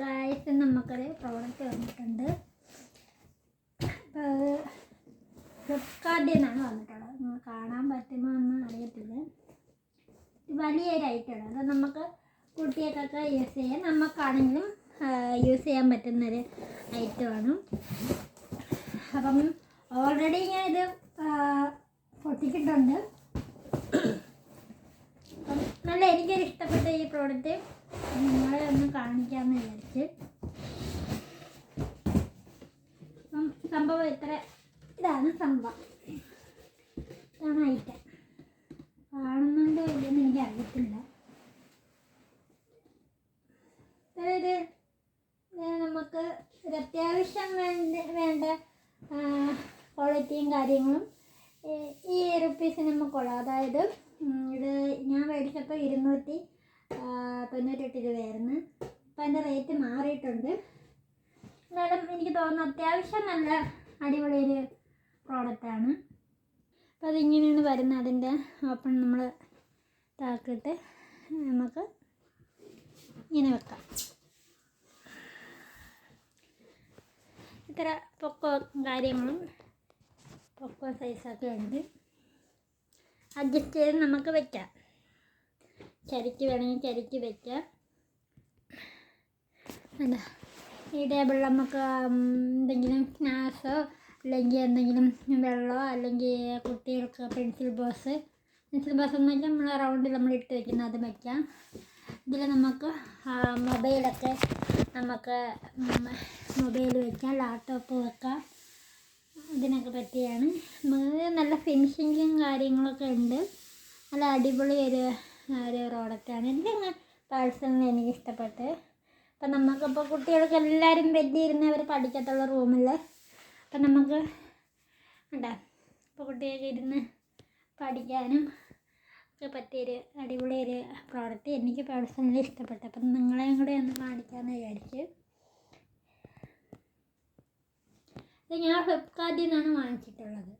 Guys നമുക്കൊരു product വന്നിട്ടുണ്ട്. അപ്പോൾ അത് ഫ്ലിപ്കാർട്ടിൽ നിന്നാണ് വന്നിട്ടുള്ളത്. നിങ്ങൾ കാണാൻ പറ്റുമോ എന്ന് അറിയത്തില്ല. വലിയൊരു ഐറ്റമാണ് അത് നമുക്ക് കുട്ടികൾക്കൊക്കെ യൂസ് ചെയ്യാം. നമുക്കാണെങ്കിലും യൂസ് ചെയ്യാൻ പറ്റുന്നൊരു ഐറ്റമാണ് അപ്പം ഓൾറെഡി ഞാൻ ഇത് പൊട്ടിച്ചിട്ടുണ്ട്. നല്ല എനിക്കൊരു ഇഷ്ടപ്പെട്ട ഈ പ്രോഡക്റ്റ് നിങ്ങളെ ഒന്ന് കാണിക്കാമെന്ന് വിചാരിച്ച് സംഭവം ഇത്ര. ഇതാണ് സംഭവം. ഇതാണ് ഐറ്റം കാണുന്നുണ്ടോ ഇല്ലെന്ന് എനിക്ക് അറിയത്തില്ല. അതായത് നമുക്ക് ഒരു അത്യാവശ്യം വേണ്ട വേണ്ട ക്വാളിറ്റിയും കാര്യങ്ങളും ഈ- റുപ്പീസിന് നമുക്കുള്ളത് അതായത് ഇത് ഞാൻ മേടിച്ചപ്പോൾ ഇരുന്നൂറ്റി തൊണ്ണൂറ്റെട്ട് രൂപയായിരുന്നു അപ്പം അതിന്റെ റേറ്റ് മാറിയിട്ടുണ്ട്. എന്നാലും എനിക്ക് തോന്നുന്നു അത്യാവശ്യം നല്ല അടിപൊളി ഒരു പ്രോഡക്റ്റാണ്. അപ്പോൾ അതിങ്ങനെയാണ് വരുന്നത്. അതിന്റെ ഓപ്പൺ നമ്മൾ ഇതാക്കിയിട്ട് നമുക്ക് ഇങ്ങനെ വെക്കാം. ഇത്ര പൊക്കോ കാര്യങ്ങളും പൊക്കോ സൈസൊക്കെ ഉണ്ട് അഡ്ജസ്റ്റ് ചെയ്ത് നമുക്ക് വെക്കാം. ചരിക്ക് വേണമെങ്കിൽ ചരിക്ക് വെക്കാം. എന്താ ഈ ടേബിളിൽ നമുക്ക് എന്തെങ്കിലും സ്നാക്സോ അല്ലെങ്കിൽ എന്തെങ്കിലും വെള്ളമോ അല്ലെങ്കിൽ കുട്ടികൾക്ക് പെൻസിൽ ബോക്സ് പെൻസിൽ ബോക്സ് എന്ന് വെച്ചാൽ നമ്മൾ റൗണ്ടിൽ നമ്മൾ ഇട്ട് വെക്കുന്നത് അത് വയ്ക്കാം ഇതിൽ നമുക്ക് മൊബൈലൊക്കെ നമുക്ക് മൊബൈൽ വയ്ക്കാം ലാപ്ടോപ്പ് വെക്കാം. ഇതിനൊക്കെ പറ്റിയാണ്. നല്ല ഫിനിഷിങ്ങും കാര്യങ്ങളൊക്കെ ഉണ്ട്. നല്ല അടിപൊളി ഒരു ഒരു പ്രോഡക്റ്റാണ് എനിക്ക് പേഴ്സണലി എനിക്ക് ഇഷ്ടപ്പെട്ട്. അപ്പം നമുക്കിപ്പോൾ കുട്ടികൾക്ക് എല്ലാവരും ഇരുന്ന് അവർ പഠിക്കത്തുള്ള റൂമിൽ അപ്പം നമുക്ക് ഉണ്ടാ ഇപ്പോൾ കുട്ടികൾക്ക് ഇരുന്ന് പഠിക്കാനും ഒക്കെ പറ്റിയൊരു അടിപൊളി ഒരു പ്രോഡക്റ്റ് എനിക്ക് പേഴ്സണലി ഇഷ്ടപ്പെട്ടു. അപ്പം നിങ്ങളെയും കൂടെ ഒന്ന് കാണിക്കാമെന്ന് വിചാരിച്ച്. ഇത് ഞാൻ ഫ്ലിപ്കാർട്ടിൽ നിന്നാണ് വാങ്ങിച്ചിട്ടുള്ളത്.